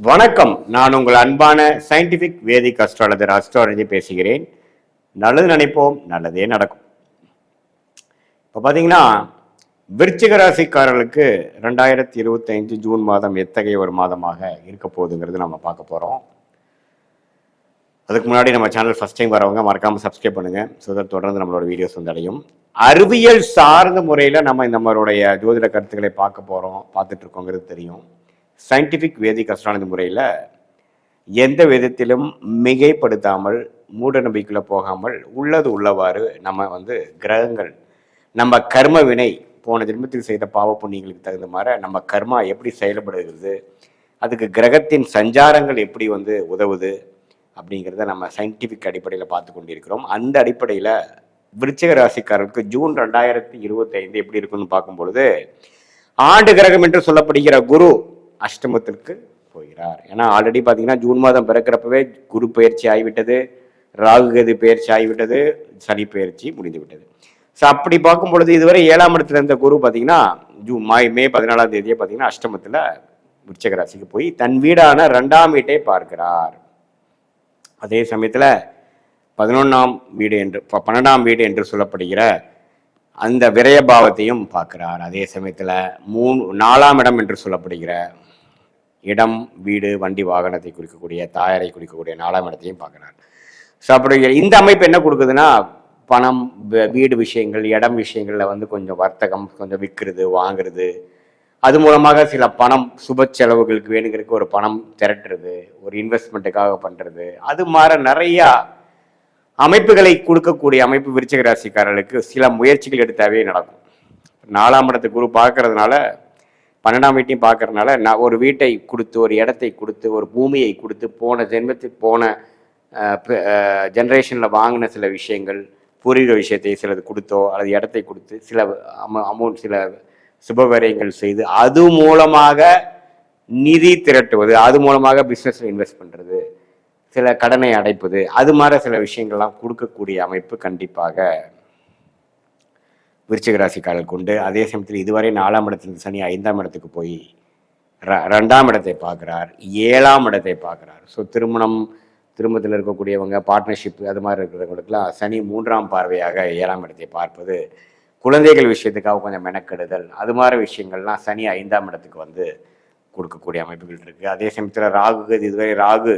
வணக்கம். நான் உங்கள் அன்பான சயின்டிபிக் வேதிக் அஸ்ட்ராலஜர் அஸ்ட்ராலஜி பேசுகிறேன். நல்லது நினைப்போம் நல்லதே நடக்கும். இப்போ பார்த்தீங்கன்னா விருச்சிக ராசிக்காரர்களுக்கு ரெண்டாயிரத்தி இருபத்தைந்து ஜூன் மாதம் எத்தகைய ஒரு மாதமாக இருக்க போகுதுங்கிறது நம்ம பார்க்க போகிறோம் அதுக்கு முன்னாடி நம்ம சேனல் ஃபஸ்ட் டைம் வரவங்க மறக்காமல் சப்ஸ்கிரைப் பண்ணுங்கள் ஸோ தட் தொடர்ந்து நம்மளோட வீடியோஸ் வந்து அடையும். அறிவியல் சார்ந்த முறையில் நம்ம நம்மளுடைய ஜோதிட கருத்துக்களை பார்க்க போகிறோம் பார்த்துட்ருக்கோங்கிறது தெரியும். சயின்டிஃபிக் வேதிக் அஸ்ட்ராலஜி முறையில் எந்த விதத்திலும் மிகைப்படுத்தாமல் மூட போகாமல் உள்ளது உள்ளவாறு நம்ம வந்து கிரகங்கள் நம்ம கர்ம வினை போன ஜென்மத்தில் செய்த பாவ புண்ணியங்களுக்கு தகுந்த மாதிரி நம்ம கர்மா எப்படி செயல்படுகிறது அதுக்கு கிரகத்தின் சஞ்சாரங்கள் எப்படி வந்து உதவுது அப்படிங்கிறத நம்ம சயின்டிஃபிக் அடிப்படையில் பார்த்து கொண்டிருக்கிறோம். அந்த அடிப்படையில் விருச்சிக ராசிக்காரருக்கு ஜூன் ரெண்டாயிரத்தி இருபத்தைந்து எப்படி இருக்குன்னு பார்க்கும் பொழுது ஆண்டு கிரகம் என்று சொல்லப்படுகிற குரு அஷ்டமத்திற்கு போகிறார். ஏன்னா ஆல்ரெடி பார்த்தீங்கன்னா ஜூன் மாதம் பிறக்கிறப்பவே குரு பயிற்சி ஆகிவிட்டது ராகு கேது பயிற்சி ஆகிவிட்டது சனி பயிற்சி முடிந்து விட்டது ஸோ அப்படி பார்க்கும் பொழுது இதுவரை ஏழாம் இடத்துல இருந்த குரு பார்த்தீங்கன்னா ஜூன் மா மே பதினாலாம் தேதியே பார்த்தீங்கன்னா அஷ்டமத்தில் விருச்சிக ராசிக்கு போய் தன் வீடான ரெண்டாம் வீட்டை பார்க்கிறார். அதே சமயத்தில் பதினொன்றாம் வீடு என்று பன்னெண்டாம் வீடு என்று சொல்லப்படுகிற அந்த விரயபாவத்தையும் பார்க்கிறார். அதே சமயத்தில் மூணு நாலாம் இடம் என்று சொல்லப்படுகிற இடம் வீடு வண்டி வாகனத்தை குறிக்கக்கூடிய தாயாரை குறிக்கக்கூடிய நாலாம் இடத்தையும் பார்க்கிறார். ஸோ அப்படி இந்த அமைப்பு என்ன கொடுக்குதுன்னா பணம் வீடு விஷயங்கள் இடம் விஷயங்களில் வந்து கொஞ்சம் வர்த்தகம் கொஞ்சம் விற்கிறது வாங்குறது. அது மூலமாக சில பணம் சுப செலவுகளுக்கு வேணுங்கிறதுக்கு ஒரு பணம் திரட்டுறது ஒரு இன்வெஸ்ட்மெண்ட்டுக்காக பண்ணுறது அது மாதிரி நிறையா அமைப்புகளை கொடுக்கக்கூடிய அமைப்பு விருச்சிக ராசிக்காரர்களுக்கு சில முயற்சிகள் எடுத்தாவே நடக்கும். நாலாம் இடத்து குரு பார்க்கறதுனால பன்னெண்டாம் வீட்டையும் பார்க்கறதுனால நான் ஒரு வீட்டை கொடுத்து ஒரு இடத்தை கொடுத்து ஒரு பூமியை கொடுத்து போன ஜென்மத்துக்கு போன ஜென்ரேஷனில் வாங்கின சில விஷயங்கள் பூர்வீக விஷயத்தை சிலது கொடுத்தோ அல்லது இடத்தை கொடுத்து சில அமௌ அமௌண்ட் சில சுபகாரியங்கள் செய்து அது மூலமாக நிதி திரட்டுவது அது மூலமாக பிஸ்னஸில் இன்வெஸ்ட் பண்ணுறது சில கடனை அடைப்பது அது மாதிரி சில விஷயங்கள்லாம் கொடுக்கக்கூடிய அமைப்பு கண்டிப்பாக விருச்சிக ராசிக்காரர்களுக்கு உண்டு அதே சமயத்தில் இதுவரை நாலாம் இடத்துல சனி ஐந்தாம் இடத்துக்கு போய் ர- ரெண்டாம் இடத்தை பார்க்குறார் ஏழாம் இடத்தை பார்க்குறார். ஸோ திருமணம் திருமணத்தில் இருக்கக்கூடியவங்க பார்ட்னர்ஷிப் அது மாதிரி இருக்கிறவங்களுக்குலாம் சனி மூன்றாம் பார்வையாக ஏழாம் இடத்தை பார்ப்பது குழந்தைகள் விஷயத்துக்காக கொஞ்சம் மெனக்கெடுதல் அது மாதிரி விஷயங்கள்லாம் சனி ஐந்தாம் இடத்துக்கு வந்து கொடுக்கக்கூடிய அமைப்புகள் இருக்குது அதே சமயத்தில் ராகு இதுவரை ராகு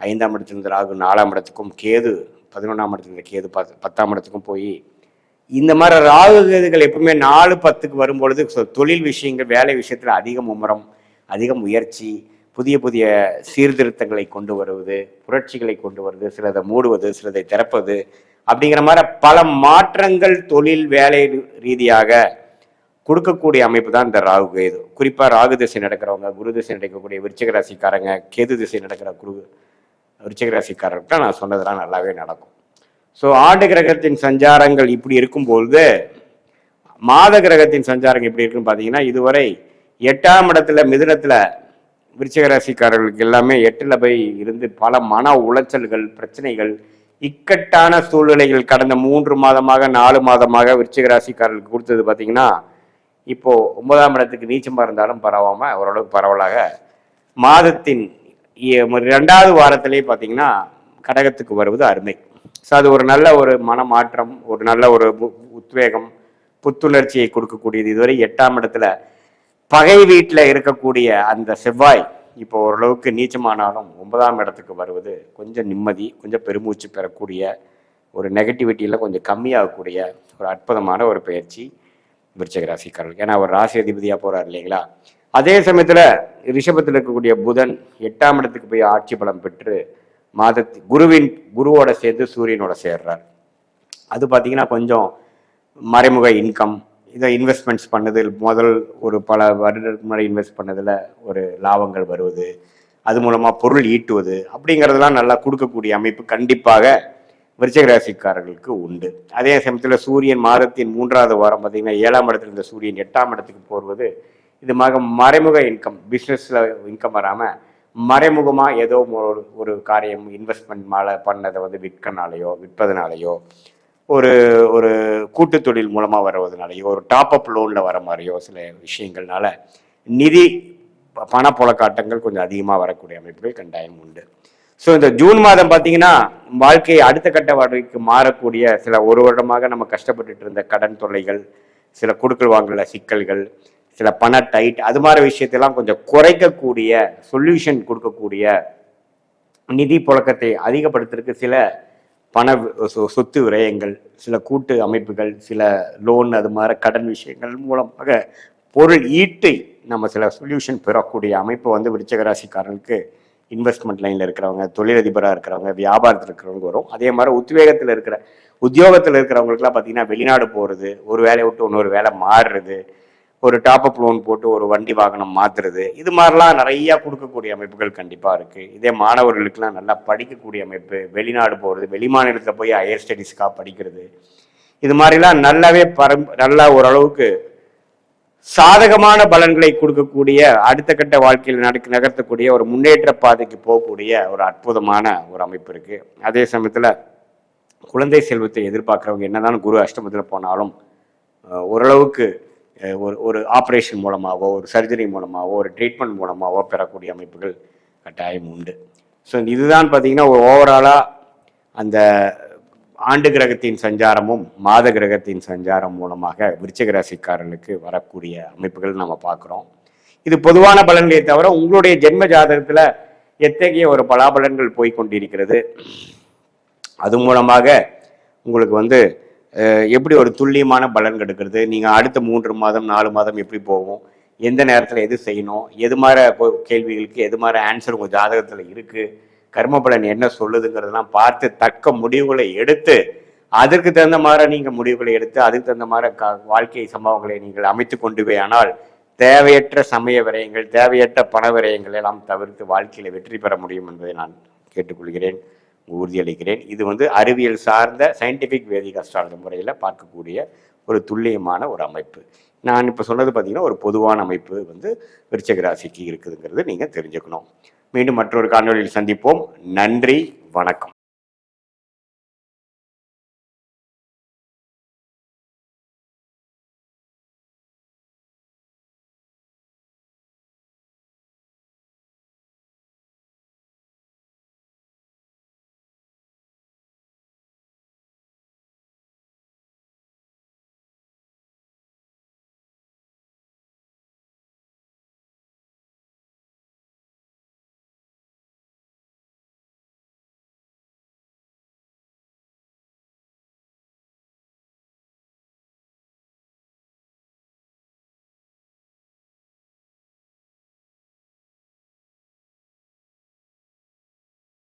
ஐந்தாம் இடத்துலேருந்து ராகு நாலாம் இடத்துக்கும் கேது பதினொன்றாம் இடத்துலேருந்து கேது பத் பத்தாம் இடத்துக்கும் போய் இந்த மாதிரி ராகு கேதுகள் எப்பவுமே நாலு பத்துக்கு வரும்பொழுது தொழில் விஷயங்கள் வேலை விஷயத்தில் அதிக மும்முரம் அதிக முயற்சி புதிய புதிய சீர்திருத்தங்களை கொண்டு வருவது புரட்சிகளை கொண்டு வருவது சிலதை மூடுவது சிலதை திறப்பது அப்படிங்கிற மாதிரி பல மாற்றங்கள் தொழில் வேலை ரீதியாக கொடுக்கக்கூடிய அமைப்பு தான் இந்த ராகு கேது. குறிப்பாக ராகு திசை நடக்கிறவங்க குரு திசை நடக்கக்கூடிய விருச்சிக ராசிக்காரங்க கேது திசை நடக்கிற குரு விருச்சிக ராசிக்காரர்கிட்ட நான் சொன்னதெல்லாம் நல்லாவே நடக்கும். ஸோ ஆண்டு கிரகத்தின் சஞ்சாரங்கள் இப்படி இருக்கும்பொழுது மாத கிரகத்தின் சஞ்சாரங்கள் எப்படி இருக்குன்னு பார்த்தீங்கன்னா இதுவரை எட்டாம் இடத்துல மிதுனத்தில் விருச்சிக ராசிக்காரர்களுக்கு எல்லாமே எட்டில் போய் இருந்து பல மன உளைச்சல்கள் பிரச்சனைகள் இக்கட்டான சூழ்நிலைகள் கடந்த மூன்று மாதமாக நாலு மாதமாக விருச்சிகராசிக்காரர்களுக்கு கொடுத்தது பார்த்தீங்கன்னா இப்போது ஒன்பதாம் இடத்துக்கு நீச்சமாக இருந்தாலும் பரவாமல் ஓரளவுக்கு பரவலாக மாதத்தின் ரெண்டாவது வாரத்திலே பார்த்தீங்கன்னா கடகத்துக்கு வருவது அருமை. ஸோ அது ஒரு நல்ல ஒரு மனமாற்றம் ஒரு நல்ல ஒரு உத்வேகம் புத்துணர்ச்சியை கொடுக்கக்கூடியது. இதுவரை எட்டாம் இடத்துல பகை வீட்டில் இருக்கக்கூடிய அந்த செவ்வாய் இப்போ ஓரளவுக்கு நீச்சமானாலும் ஒன்பதாம் இடத்துக்கு வருவது கொஞ்சம் நிம்மதி கொஞ்சம் பெருமூச்சு பெறக்கூடிய ஒரு நெகட்டிவிட்டியில் கொஞ்சம் கம்மியாகக்கூடிய ஒரு அற்புதமான ஒரு பயிற்சி விருச்சிக ராசிக்காரர்கள் ஏன்னா அவர் ராசி அதிபதியாக போகிறார் இல்லைங்களா? அதே சமயத்தில் ரிஷபத்தில் இருக்கக்கூடிய புதன் எட்டாம் இடத்துக்கு போய் ஆட்சி பலம் பெற்று மாதத்து குருவின் குருவோட சேர்ந்து சூரியனோட சேர்றார். அது பார்த்தீங்கன்னா கொஞ்சம் மறைமுக இன்கம் இதை இன்வெஸ்ட்மெண்ட்ஸ் பண்ணதில் முதல் ஒரு பல வருடத்துக்கு முன்னாடி இன்வெஸ்ட் பண்ணதில் ஒரு லாபங்கள் வருவது அது மூலமாக பொருள் ஈட்டுவது அப்படிங்கிறதெல்லாம் நல்லா கொடுக்கக்கூடிய அமைப்பு கண்டிப்பாக விருச்சிக ராசிக்காரர்களுக்கு உண்டு. அதே சமயத்தில் சூரியன் மாதத்தின் மூன்றாவது வாரம் பார்த்திங்கன்னா ஏழாம் இடத்துல இருந்த சூரியன் எட்டாம் இடத்துக்கு போடுவது இது மக மறைமுக இன்கம் பிஸ்னஸில் இன்கம் வராமல் மறைமுகமாக ஏதோ ஒரு ஒரு காரியம் இன்வெஸ்ட்மெண்ட் மேலே பண்ணதை வந்து விற்கனாலேயோ விற்பதனாலேயோ ஒரு ஒரு கூட்டு தொழில் மூலமாக வருவதனாலையோ ஒரு டாப் அப் லோனில் வர மாதிரியோ சில விஷயங்கள்னால நிதி பணப்புழக்காட்டங்கள் கொஞ்சம் அதிகமாக வரக்கூடிய அமைப்புகள் கண்டாயம் உண்டு. ஸோ இந்த ஜூன் மாதம் பார்த்தீங்கன்னா வாழ்க்கை அடுத்த கட்ட வாழ்க்கைக்கு மாறக்கூடிய சில ஒரு வருடமாக நம்ம கஷ்டப்பட்டுட்டு இருந்த கடன் தொல்லைகள் சில கொடுக்கல் வாங்கல சிக்கல்கள் சில பண டைட் அது மாதிரி விஷயத்தெல்லாம் கொஞ்சம் குறைக்கக்கூடிய சொல்யூஷன் கொடுக்கக்கூடிய நிதி புழக்கத்தை அதிகப்படுத்துறதுக்கு சில பண சொ- சொத்து விரயங்கள் சில கூட்டு அமைப்புகள் சில லோன் அது மாதிரி கடன் விஷயங்கள் மூலமாக பொருள் ஈட்டை நம்ம சில சொல்யூஷன் பெறக்கூடிய அமைப்பு வந்து விருச்சகராசிக்காரர்களுக்கு இன்வெஸ்ட்மெண்ட் லைனில் இருக்கிறவங்க தொழிலதிபராக இருக்கிறவங்க வியாபாரத்தில் இருக்கிறவங்க வரும். அதே மாதிரி உத்வேகத்தில் இருக்கிற உத்தியோகத்தில் இருக்கிறவங்களுக்குலாம் பார்த்தீங்கன்னா வெளிநாடு போகிறது ஒரு வேலையை விட்டு இன்னொரு வேலை மாறுறது ஒரு டாப் அப் லோன் போட்டு ஒரு வண்டி வாகனம் மாத்துறது. இது மாதிரிலாம் நிறைய கொடுக்கக்கூடிய அமைப்புகள் கண்டிப்பாக இருக்குது இதே மாணவர்களுக்கெல்லாம் நல்லா படிக்கக்கூடிய அமைப்பு வெளிநாடு போகிறது வெளிமாநிலத்தில் போய் ஹையர் ஸ்டடீஸ்க்காக படிக்கிறது. இது மாதிரிலாம் நல்லாவே பரம் நல்லா ஓரளவுக்கு சாதகமான பலன்களை கொடுக்கக்கூடிய அடுத்த கட்ட வாழ்க்கையில் நடக்க நகர்த்தக்கூடிய ஒரு முன்னேற்ற பாதைக்கு போகக்கூடிய ஒரு அற்புதமான ஒரு அமைப்பு இருக்கு. அதே சமயத்தில் குழந்தை செல்வத்தை எதிர்பார்க்குறவங்க என்னதான் குரு அஷ்டமத்தில் போனாலும் ஓரளவுக்கு ஒரு ஒரு ஆப்ரேஷன் மூலமாகவோ ஒரு சர்ஜரி மூலமாகவோ ஒரு ட்ரீட்மெண்ட் மூலமாகவோ பெறக்கூடிய அமைப்புகள் கட்டாயம் உண்டு. ஸோ இதுதான் பார்த்திங்கன்னா ஒரு ஓவராலாக அந்த ஆண்டு கிரகத்தின் சஞ்சாரமும் மாத கிரகத்தின் சஞ்சாரம் மூலமாக விருச்சிக ராசிக்காரர்களுக்கு வரக்கூடிய அமைப்புகள் நம்ம பார்க்குறோம் இது பொதுவான பலன்களே தவிர உங்களுடைய ஜென்ம ஜாதகத்தில் எத்தகைய ஒரு பலாபலன்கள் போய்கொண்டிருக்கிறது அது மூலமாக உங்களுக்கு வந்து எப்படி ஒரு துல்லியமான பலன் கெடுக்கிறது? நீங்கள் அடுத்த மூன்று மாதம் நாலு மாதம் எப்படி போகும்? எந்த நேரத்தில் எது செய்யணும்? எது மாதிரி கேள்விகளுக்கு எது மாதிரி ஆன்சர் உங்கள் ஜாதகத்தில் இருக்குது கர்ம பலன் என்ன சொல்லுதுங்கிறதெல்லாம் பார்த்து தக்க முடிவுகளை எடுத்து அதற்கு தகுந்த மாதிரி நீங்கள் முடிவுகளை எடுத்து அதுக்கு தகுந்த மாதிரி க வாழ்க்கை சம்பவங்களை நீங்கள் அமைத்து கொண்டு ஆனால் தேவையற்ற சமய விரயங்கள் தேவையற்ற பண விரயங்கள் எல்லாம் தவிர்த்து வாழ்க்கையில் வெற்றி பெற முடியும் என்பதை நான் கேட்டுக்கொள்கிறேன். உறுதியளிக்கிறேன். இது வந்து அறிவியல் சார்ந்த சயின்டிஃபிக் வேதிக் அஸ்ட்ராலஜி முறையில் பார்க்கக்கூடிய ஒரு துல்லியமான ஒரு அமைப்பு. நான் இப்போ சொன்னது பார்த்தீங்கன்னா ஒரு பொதுவான அமைப்பு வந்து விருச்சிக ராசிக்கு இருக்குதுங்கிறது நீங்கள் தெரிஞ்சுக்கணும். மீண்டும் மற்றொரு காணொலியில் சந்திப்போம். நன்றி வணக்கம்.